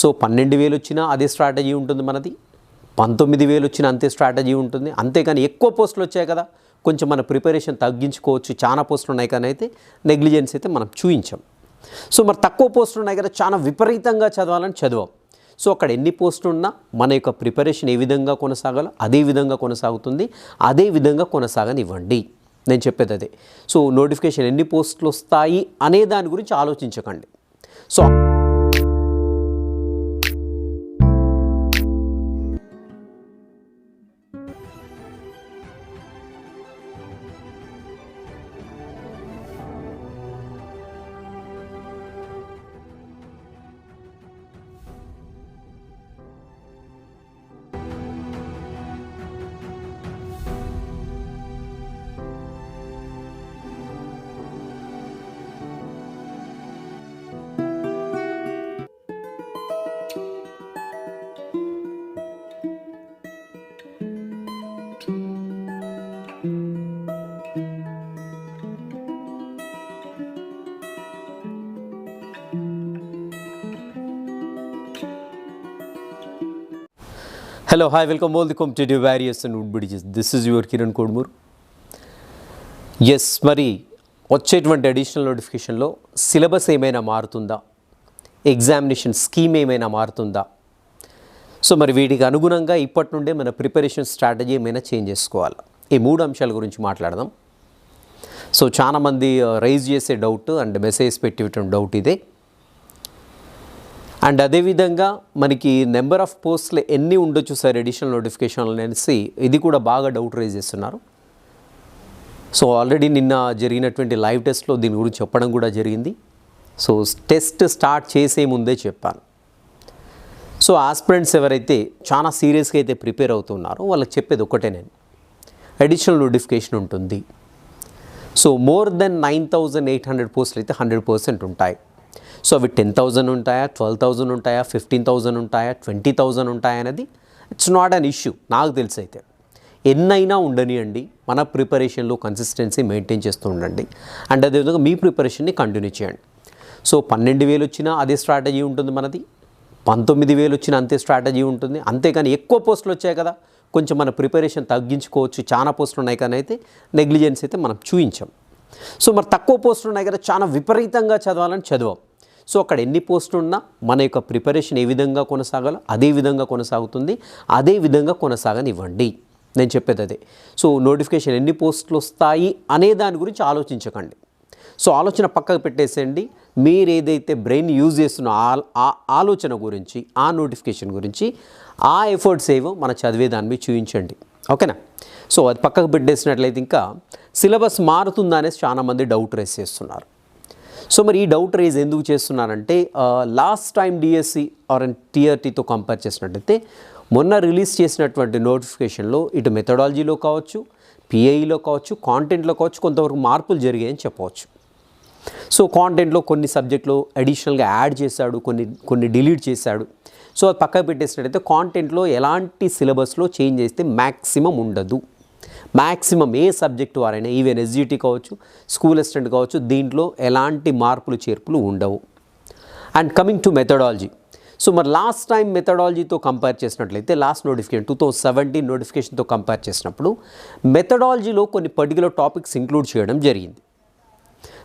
So పన్నెండు వేలు వచ్చినా అదే స్ట్రాటజీ ఉంటుంది మనది. పంతొమ్మిది వేలు వచ్చిన అంతే స్ట్రాటజీ ఉంటుంది. అంతేకాని ఎక్కువ పోస్టులు వచ్చాయి కదా కొంచెం మన ప్రిపరేషన్ తగ్గించుకోవచ్చు. చాలా పోస్టులు ఉన్నాయి కానీ అయితే నెగ్లిజెన్స్ అయితే మనం చూయించాం. సో మరి తక్కువ పోస్టులు ఉన్నాయి కదా చాలా విపరీతంగా చదవాలని చదవం. సో అక్కడ ఎన్ని పోస్టులు ఉన్నా మన యొక్క ప్రిపరేషన్ ఏ విధంగా కొనసాగాలో అదే విధంగా కొనసాగుతుంది. అదే విధంగా కొనసాగనివ్వండి. నేను చెప్పేది అదే. సో నోటిఫికేషన్ ఎన్ని పోస్టులు వస్తాయి అనే దాని గురించి ఆలోచించకండి. So hello hi welcome all the competitive warriors and would bridges this is your Kiran Kodmur S మరి వచ్చేటువంటి అడిషనల్ నోటిఫికేషన్లో సిలబస్ ఏమైనా మారుతుందా? ఎగ్జామినేషన్ స్కీమ్ ఏమైనా మారుతుందా? సో మరి వీటికి అనుగుణంగా ఇప్పటి నుండే మన ప్రిపరేషన్ స్ట్రాటజీ ఏమైనా చేంజ్ చేసుకోవాలి? ఈ మూడు అంశాల గురించి మాట్లాడదాం. సో చాలామంది uh, రైజ్ చేసే డౌట్ అండ్ మెసేజ్ పెట్టేటువంటి డౌట్ ఇదే. అండ్ అదేవిధంగా మనకి నెంబర్ ఆఫ్ పోస్ట్లు ఎన్ని ఉండొచ్చు సార్ ఎడిషనల్ నోటిఫికేషన్లు అనేసి ఇది కూడా బాగా డౌట్ రైజ్ చేస్తున్నారు. సో ఆల్రెడీ నిన్న జరిగినటువంటి లైవ్ టెస్ట్లో దీని గురించి చెప్పడం కూడా జరిగింది. సో టెస్ట్ స్టార్ట్ చేసే ముందే చెప్పాను. సో ఆస్పిరెంట్స్ ఎవరైతే చాలా సీరియస్గా అయితే ప్రిపేర్ అవుతున్నారో వాళ్ళకి చెప్పేది ఒకటే నేను. అడిషనల్ నోటిఫికేషన్ ఉంటుంది. So more than nine thousand eight hundred పోస్టులు అయితే హండ్రెడ్ పర్సెంట్ ఉంటాయి. సో అవి టెన్ థౌజండ్ ఉంటాయా ట్వెల్వ్ థౌజండ్ ఉంటాయా ఫిఫ్టీన్ థౌజండ్ ఉంటాయా ట్వంటీ థౌజండ్ ఉంటాయా అనేది ఇట్స్ నాట్ అన్ ఇష్యూ నాకు తెలిసి అయితే ఎన్నైనా ఉండనియండి. మన ప్రిపరేషన్లో కన్సిస్టెన్సీ మెయింటైన్ చేస్తూ ఉండండి. అండ్ అదేవిధంగా మీ ప్రిపరేషన్ని కంటిన్యూ చేయండి. సో పన్నెండు వేలు వచ్చినా అదే స్ట్రాటజీ ఉంటుంది మనది. పంతొమ్మిది వేలు వచ్చిన అంతే స్ట్రాటజీ ఉంటుంది. అంతేకాని ఎక్కువ పోస్టులు వచ్చాయి కదా. కొంచెం మన ప్రిపరేషన్ తగ్గించుకోవచ్చు. చాలా పోస్టులు ఉన్నాయి కానీ అయితే నెగ్లిజెన్స్ అయితే మనం చూయించాం. సో మరి తక్కువ పోస్టులు ఉన్నాయి కదా చాలా విపరీతంగా చదవాలని చదవం. సో అక్కడ ఎన్ని పోస్టులు ఉన్నా మన యొక్క ప్రిపరేషన్ ఏ విధంగా కొనసాగాలో అదే విధంగా కొనసాగుతుంది. అదే విధంగా కొనసాగనివ్వండి. నేను చెప్పేది అదే. సో నోటిఫికేషన్ ఎన్ని పోస్టులు వస్తాయి అనే దాని గురించి ఆలోచించకండి. సో ఆలోచన పక్కకు పెట్టేసేయండి. మీరు ఏదైతే బ్రెయిన్ యూజ్ చేస్తున్న ఆ- ఆ ఆలోచన గురించి ఆ నోటిఫికేషన్ గురించి ఆ ఎఫర్ట్స్ ఏవో మన చదివే దాని మీద చూపించండి ఓకేనా? సో అది పక్కకు పెట్టేసినట్లయితే ఇంకా సిలబస్ మారుతుందా అనేసి చాలామంది డౌట్ రేస్ చేస్తున్నారు. సో మరి ఈ డౌట్ రేజ్ ఎందుకు చేస్తున్నానంటే last time DSC or and టీఆర్టీతో compare చేసినట్టయితే మొన్న రిలీజ్ చేసినటువంటి నోటిఫికేషన్లో ఇటు మెథడాలజీలో కావచ్చు పిఐలో కావచ్చు కాంటెంట్లో కావచ్చు కొంతవరకు మార్పులు జరిగాయని చెప్పవచ్చు. సో కాంటెంట్లో కొన్ని సబ్జెక్టులు అడిషనల్గా యాడ్ చేశాడు కొన్ని కొన్ని డిలీట్ చేశాడు. సో అది పక్కకు పెట్టేసినట్టయితే కాంటెంట్లో ఎలాంటి సిలబస్లో చేంజ్ చేస్తే మ్యాక్సిమం ఉండదు. మ్యాక్సిమం ఏ సబ్జెక్టు వారైనా ఈవెన్ ఎస్జిటి కావచ్చు స్కూల్ అసిస్టెంట్ కావచ్చు దీంట్లో ఎలాంటి మార్పులు చేర్పులు ఉండవు. And coming to methodology. So మరి లాస్ట్ టైం మెథడాలజీతో కంపేర్ చేసినట్లయితే last notification two thousand seventeen నోటిఫికేషన్తో compare చేసినప్పుడు మెథడాలజీలో కొన్ని పర్టికులర్ టాపిక్స్ ఇంక్లూడ్ చేయడం జరిగింది.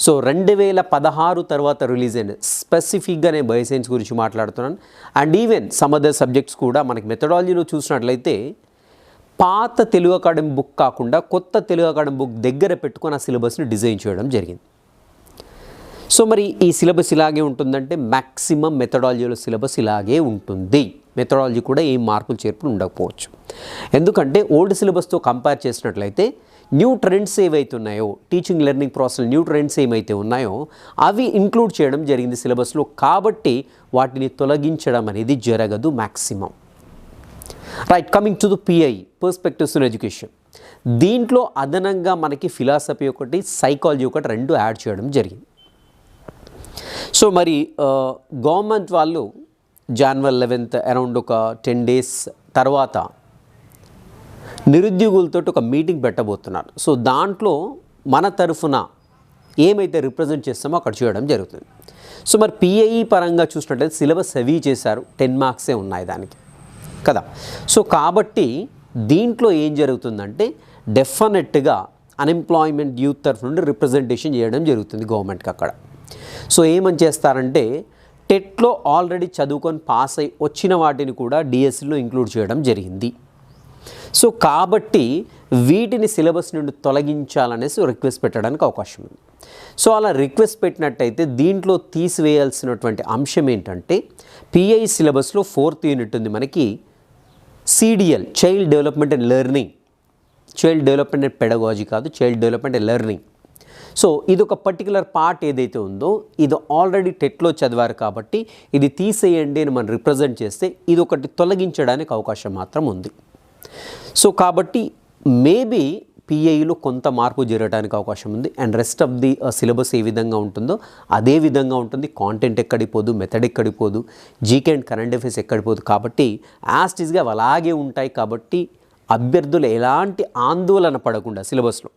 సో రెండు వేల పదహారు తర్వాత రిలీజ్ అయిన స్పెసిఫిక్గా నేను బయోసైన్స్ గురించి మాట్లాడుతున్నాను. And even some other subjects కూడా మనకి మెథడాలజీలో చూసినట్లయితే పాత తెలుగు అకాడమీ బుక్ కాకుండా కొత్త తెలుగు అకాడమీ బుక్ దగ్గర పెట్టుకొని ఆ సిలబస్ని డిజైన్ చేయడం జరిగింది. సో మరి ఈ సిలబస్ ఇలాగే ఉంటుందంటే మ్యాక్సిమం మెథడాలజీలో సిలబస్ ఇలాగే ఉంటుంది. మెథడాలజీ కూడా ఏం మార్పులు చేర్పులు ఉండకపోవచ్చు. ఎందుకంటే ఓల్డ్ సిలబస్తో కంపేర్ చేసినట్లయితే న్యూ ట్రెండ్స్ ఏవైతే ఉన్నాయో teaching learning process new trends ఏమైతే ఉన్నాయో అవి ఇంక్లూడ్ చేయడం జరిగింది సిలబస్లో కాబట్టి వాటిని తొలగించడం అనేది జరగదు maximum right coming to the PI perspectives in education దీంట్లో అదనంగా మనకి ఫిలాసఫీ ఒకటి సైకాలజీ ఒకటి రెండు యాడ్ చేయడం జరిగింది. సో మరి గవర్నమెంట్ వాళ్ళు జనవరి లెవెన్త్ అరౌండ్ ఒక టెన్ డేస్ తర్వాత నిరుద్యోగులతో ఒక మీటింగ్ పెట్టబోతున్నారు. సో దాంట్లో మన తరఫున ఏమైతే రిప్రజెంట్ చేస్తామో అక్కడ చేయడం జరుగుతుంది. సో మరి పిఐఈ పరంగా చూసినట్లయితే సిలబస్ హెవీ చేశారు. టెన్ మార్క్సే ఉన్నాయి దానికి. కదా. సో కాబట్టి దీంట్లో ఏం జరుగుతుందంటే డెఫినెట్గా అన్ఎంప్లాయ్మెంట్ యూత్ తరఫు నుండి రిప్రజెంటేషన్ చేయడం జరుగుతుంది గవర్నమెంట్కి అక్కడ. సో ఏమని చేస్తారంటే టెట్లో ఆల్రెడీ చదువుకొని పాస్ అయి వచ్చిన వాటిని కూడా డిఎస్సిలో ఇంక్లూడ్ చేయడం జరిగింది. సో కాబట్టి వీటిని సిలబస్ నుండి తొలగించాలనేసి రిక్వెస్ట్ పెట్టడానికి అవకాశం ఉంది. సో అలా రిక్వెస్ట్ పెట్టినట్టయితే దీంట్లో తీసివేయాల్సినటువంటి అంశం ఏంటంటే పిఐ సిలబస్లో ఫోర్త్ యూనిట్ ఉంది మనకి CDL child development and learning child development and pedagogy కాదు child development and learning so ఇది ఒక పర్టికులర్ పార్ట్ ఏదైతే ఉందో ఇది ఆల్రెడీ టెట్లో చదివారు కాబట్టి ఇది తీసేయండి అని మనం రిప్రజెంట్ చేస్తే ఇది ఒకటి తొలగించడానికి అవకాశం మాత్రం ఉంది. సో కాబట్టి మేబీ పిఐలో కొంత మార్పు జరగడానికి అవకాశం ఉంది. And rest of the syllabus ఏ విధంగా ఉంటుందో అదే విధంగా ఉంటుంది. కాంటెంట్ ఎక్కడిపోదు మెథడ్ ఎక్కడిపోదు జీకే అండ్ కరెంట్ అఫేర్స్ ఎక్కడిపోదు కాబట్టి యాస్టిస్గా అవి అలాగే ఉంటాయి కాబట్టి అభ్యర్థులు ఎలాంటి ఆందోళన పడకుండా సిలబస్లో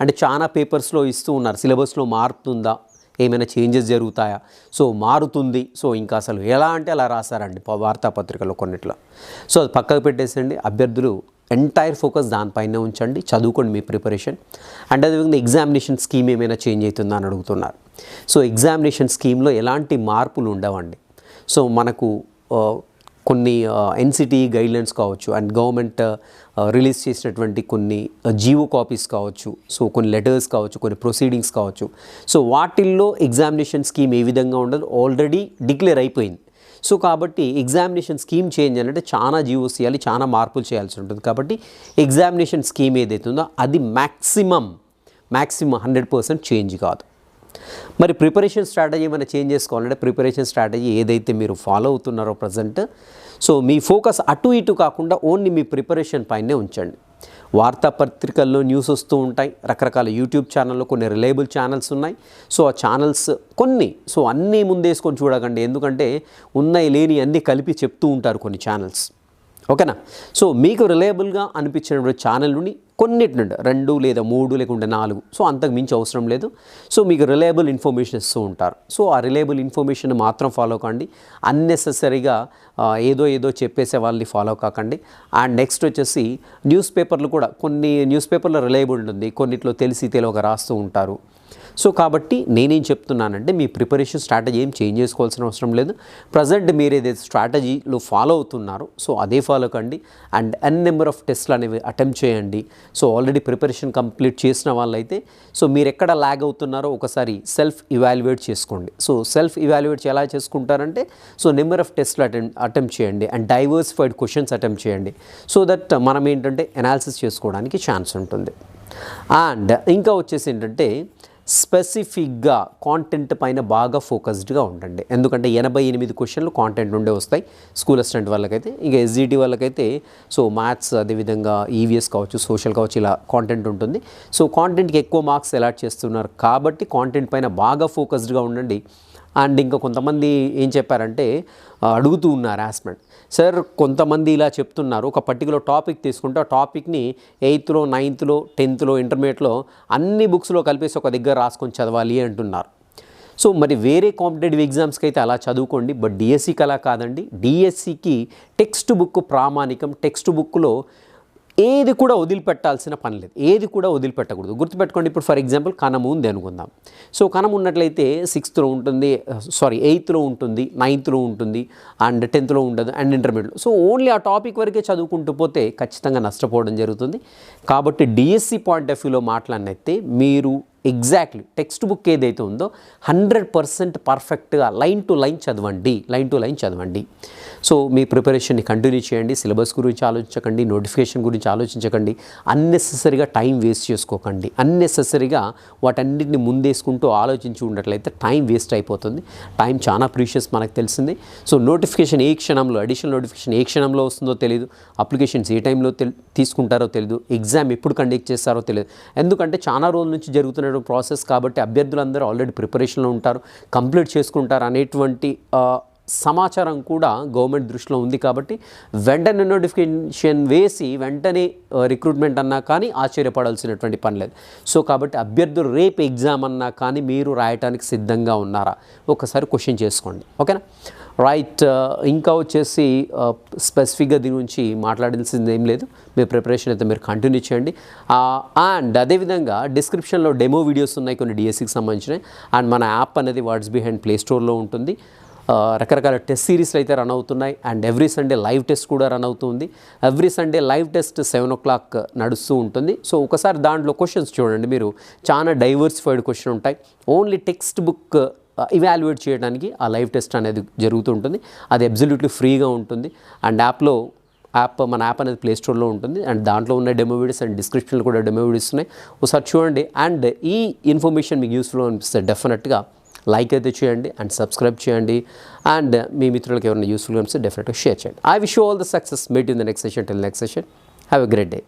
అంటే చాలా పేపర్స్లో ఇస్తూ ఉన్నారు. సిలబస్లో మారుతుందా? ఏమైనా చేంజెస్ జరుగుతాయా? సో మారుతుంది. సో ఇంకా అసలు ఎలా అంటే అలా రాశారండి వార్తాపత్రికలో కొన్నిట్లో. సో అది పక్కకు పెట్టేసండి అభ్యర్థులు ఎంటైర్ ఫోకస్ దానిపైనే ఉంచండి చదువుకోండి మీ ప్రిపరేషన్ అండ్ అదేవిధంగా ఎగ్జామినేషన్ స్కీమ్ ఏమైనా చేంజ్ అవుతుందా అని అడుగుతున్నారు. సో ఎగ్జామినేషన్ స్కీమ్లో ఎలాంటి మార్పులు ఉండవండి. సో మనకు కొన్ని ఎన్సిటీ గైడ్లైన్స్ కావచ్చు అండ్ గవర్నమెంట్ రిలీజ్ చేసినటువంటి కొన్ని జీవో కాపీస్ కావచ్చు. సో కొన్ని లెటర్స్ కావచ్చు కొన్ని ప్రొసీడింగ్స్ కావచ్చు. సో వాటిల్లో ఎగ్జామినేషన్ స్కీమ్ ఏ విధంగా ఉండదు? ఆల్రెడీ డిక్లేర్ అయిపోయింది. సో కాబట్టి ఎగ్జామినేషన్ స్కీమ్ చేంజ్ అంటే చాలా జీవోస్ చేయాలి చాలా మార్పులు చేయాల్సి ఉంటుంది. కాబట్టి ఎగ్జామినేషన్ స్కీమ్ ఏదైతే ఉందో అది maximum maximum hundred percent change కాదు. మరి ప్రిపరేషన్ స్ట్రాటజీ ఏమైనా చేంజ్ చేసుకోవాలంటే ప్రిపరేషన్ స్ట్రాటజీ ఏదైతే మీరు ఫాలో అవుతున్నారో ప్రజెంట్ సో మీ ఫోకస్ అటు ఇటు కాకుండా ఓన్లీ మీ ప్రిపరేషన్ పైనే ఉంచండి. వార్తాపత్రికల్లో న్యూస్ వస్తూ ఉంటాయి. రకరకాల యూట్యూబ్ ఛానల్లో కొన్ని రిలయబుల్ ఛానల్స్ ఉన్నాయి. సో ఆ ఛానల్స్ కొన్ని సో అన్నీ ముందేసుకొని చూడకండి. ఎందుకంటే ఉన్నాయి లేని అన్నీ కలిపి చెప్తూ ఉంటారు కొన్ని ఛానల్స్. ఓకేనా? సో మీకు రిలయబుల్గా అనిపించినటువంటి ఛానల్ కొన్నిటి నుండి రెండు లేదా మూడు లేకుంటే నాలుగు. సో అంతకు మించి అవసరం లేదు. సో మీకు రిలయబుల్ ఇన్ఫర్మేషన్ ఇస్తూ ఉంటారు. సో ఆ రిలయబుల్ ఇన్ఫర్మేషన్ మాత్రం ఫాలో కాండి. అన్నెసెసరీగా ఏదో ఏదో చెప్పేసే వాళ్ళని ఫాలో కాకండి. అండ్ నెక్స్ట్ వచ్చేసి న్యూస్ పేపర్లు కూడా కొన్ని న్యూస్ పేపర్లో రిలయబుల్ ఉంటుంది. కొన్నిట్లో తెలిసి తెలియక రాస్తూ ఉంటారు. సో కాబట్టి నేనేం చెప్తున్నానంటే మీ ప్రిపరేషన్ స్ట్రాటజీ ఏం చేంజ్ చేసుకోవాల్సిన అవసరం లేదు. ప్రజెంట్ మీరు ఏదైతే స్ట్రాటజీలో ఫాలో అవుతున్నారో సో అదే ఫాలో కండి. అండ్ ఎన్ నెంబర్ ఆఫ్ టెస్ట్లు అనేవి అటెంప్ట్ చేయండి. సో ఆల్రెడీ ప్రిపరేషన్ కంప్లీట్ చేసిన వాళ్ళైతే సో మీరు ఎక్కడ ల్యాగ్ అవుతున్నారో ఒకసారి సెల్ఫ్ ఇవాల్యుయేట్ చేసుకోండి. సో సెల్ఫ్ ఇవాల్యుయేట్ ఎలా చేసుకుంటారంటే సో నెంబర్ ఆఫ్ టెస్ట్లు అటెంప్ట్ అటెంప్ట్ చేయండి. అండ్ డైవర్సిఫైడ్ క్వశ్చన్స్ అటెంప్ట్ చేయండి. సో దట్ మనం ఏంటంటే అనాలిసిస్ చేసుకోవడానికి ఛాన్స్ ఉంటుంది. అండ్ ఇంకా వచ్చేసి ఏంటంటే స్పెసిఫిక్గా కాంటెంట్ పైన బాగా ఫోకస్డ్గా ఉండండి. ఎందుకంటే ఎనభై ఎనిమిది క్వశ్చన్లు కాంటెంట్ ఉండే వస్తాయి. స్కూల్ అసిస్టెంట్ వాళ్ళకైతే ఇంకా ఎస్జిటి వాళ్ళకైతే సో మ్యాథ్స్ అదేవిధంగా ఈవీఎస్ కావచ్చు సోషల్ కావచ్చు ఇలా కాంటెంట్ ఉంటుంది. సో కాంటెంట్కి ఎక్కువ మార్క్స్ అలాట్ చేస్తున్నారు. కాబట్టి కాంటెంట్ పైన బాగా ఫోకస్డ్గా ఉండండి. అండ్ ఇంకా కొంతమంది ఏం చెప్పారంటే అడుగుతూ ఉన్నారు యాస్మెంట్ సార్ కొంతమంది ఇలా చెప్తున్నారు. ఒక పర్టికులర్ టాపిక్ తీసుకుంటే ఆ టాపిక్ని ఎయిత్లో నైన్త్లో టెన్త్లో ఇంటర్మీడియట్లో అన్ని బుక్స్లో కలిపేసి ఒక దగ్గర రాసుకొని చదవాలి అంటున్నారు. సో మరి వేరే కాంపిటేటివ్ ఎగ్జామ్స్కి అయితే అలా చదువుకోండి. బట్ డిఎస్సికి అలా కాదండి. డిఎస్సికి టెక్స్ట్ బుక్ ప్రామాణికం. టెక్స్ట్ బుక్లో ఏది కూడా వదిలిపెట్టాల్సిన పని లేదు. ఏది కూడా వదిలిపెట్టకూడదు. గుర్తుపెట్టుకోండి ఇప్పుడు ఫర్ ఎగ్జాంపుల్ కణము ఉంది అనుకుందాం. సో కణం ఉన్నట్లయితే సిక్స్త్లో ఉంటుంది సారీ ఎయిత్లో ఉంటుంది నైన్త్లో ఉంటుంది అండ్ టెన్త్లో ఉండదు అండ్ ఇంటర్మీడియట్లో సో ఓన్లీ ఆ టాపిక్ వరకే చదువుకుంటూ పోతే ఖచ్చితంగా నష్టపోవడం జరుగుతుంది. కాబట్టి డిఎస్సి పాయింట్ ఆఫ్ వ్యూలో మాట్లాడినైతే మీరు ఎగ్జాక్ట్లీ టెక్స్ట్ బుక్ ఏదైతే ఉందో హండ్రెడ్ పర్సెంట్ పర్ఫెక్ట్గా లైన్ టు లైన్ చదవండి. లైన్ టు లైన్ చదవండి. సో మీ ప్రిపరేషన్ని కంటిన్యూ చేయండి. సిలబస్ గురించి ఆలోచించకండి. నోటిఫికేషన్ గురించి ఆలోచించకండి. అన్నెసెసరీగా టైం వేస్ట్ చేసుకోకండి. అన్నెసెసరీగా వాటన్నిటిని ముందేసుకుంటూ ఆలోచించి ఉన్నట్లయితే టైం వేస్ట్ అయిపోతుంది. టైం చాలా ప్రీషియస్ మనకు తెలిసింది. సో నోటిఫికేషన్ ఏ క్షణంలో అడిషనల్ నోటిఫికేషన్ ఏ క్షణంలో వస్తుందో తెలియదు అప్లికేషన్స్ ఏ టైంలో తెల్ తీసుకుంటారో తెలియదు ఎగ్జామ్ ఎప్పుడు కండక్ట్ చేస్తారో తెలియదు ఎందుకంటే చాలా రోజుల నుంచి జరుగుతున్న ప్రాసెస్ కాబట్టి అభ్యర్థులందరూ ఆల్రెడీ ప్రిపరేషన్లో ఉంటారు కంప్లీట్ చేసుకుంటారు అనేటువంటి సమాచారం కూడా గవర్నమెంట్ దృష్టిలో ఉంది కాబట్టి వెంటనే నోటిఫికేషన్ వేసి వెంటనే రిక్రూట్మెంట్ అన్నా కానీ ఆశ్చర్యపడాల్సినటువంటి పని లేదు. సో కాబట్టి అభ్యర్థులు రేపు ఎగ్జామ్ అన్నా కానీ మీరు రాయటానికి సిద్ధంగా ఉన్నారా? ఒకసారి క్వశ్చన్ చేసుకోండి. ఓకేనా? రైట్ ఇంకా వచ్చేసి స్పెసిఫిక్గా దీని గురించి మాట్లాడాల్సింది ఏం లేదు. మీ ప్రిపరేషన్ అయితే మీరు కంటిన్యూ చేయండి. అండ్ అదేవిధంగా డిస్క్రిప్షన్లో డెమో వీడియోస్ ఉన్నాయి కొన్ని డిఎస్సికి సంబంధించినవి. అండ్ మన యాప్ అనేది వాట్స్ బిహైండ్ ప్లే స్టోర్లో ఉంటుంది. రకరకాల టెస్ట్ సిరీస్లు అయితే రన్ అవుతున్నాయి. And every Sunday live test కూడా రన్ అవుతుంది. Every Sunday live test seven o'clock నడుస్తూ ఉంటుంది. సో ఒకసారి దాంట్లో క్వశ్చన్స్ చూడండి మీరు. చాలా డైవర్సిఫైడ్ క్వశ్చన్ ఉంటాయి. ఓన్లీ టెక్స్ట్ బుక్ ఇవాల్యుయేట్ చేయడానికి ఆ లైవ్ టెస్ట్ అనేది జరుగుతూ ఉంటుంది అది అబ్జల్యూట్లీ ఫ్రీగా ఉంటుంది. అండ్ యాప్లో యాప్ మన యాప్ అనేది ప్లే స్టోర్లో ఉంటుంది. అండ్ దాంట్లో ఉన్న డెమో వీడియోస్ అండ్ డిస్క్రిప్షన్లో కూడా డెమో వీడియోస్ ఉన్నాయి. ఒకసారి చూడండి. అండ్ ఈ ఇన్ఫర్మేషన్ మీకు యూస్ఫుల్ అనిపిస్తే డెఫినెట్గా లైక్ అయితే చేయండి అండ్ సబ్స్క్రైబ్ చేయండి. అండ్ మీ మిత్రులకు ఎవరైనా యూస్ఫుల్ అనిపిస్తే డెఫినెట్గా షేర్ చేయండి. I wish all the success meet in the next session till next session have a great day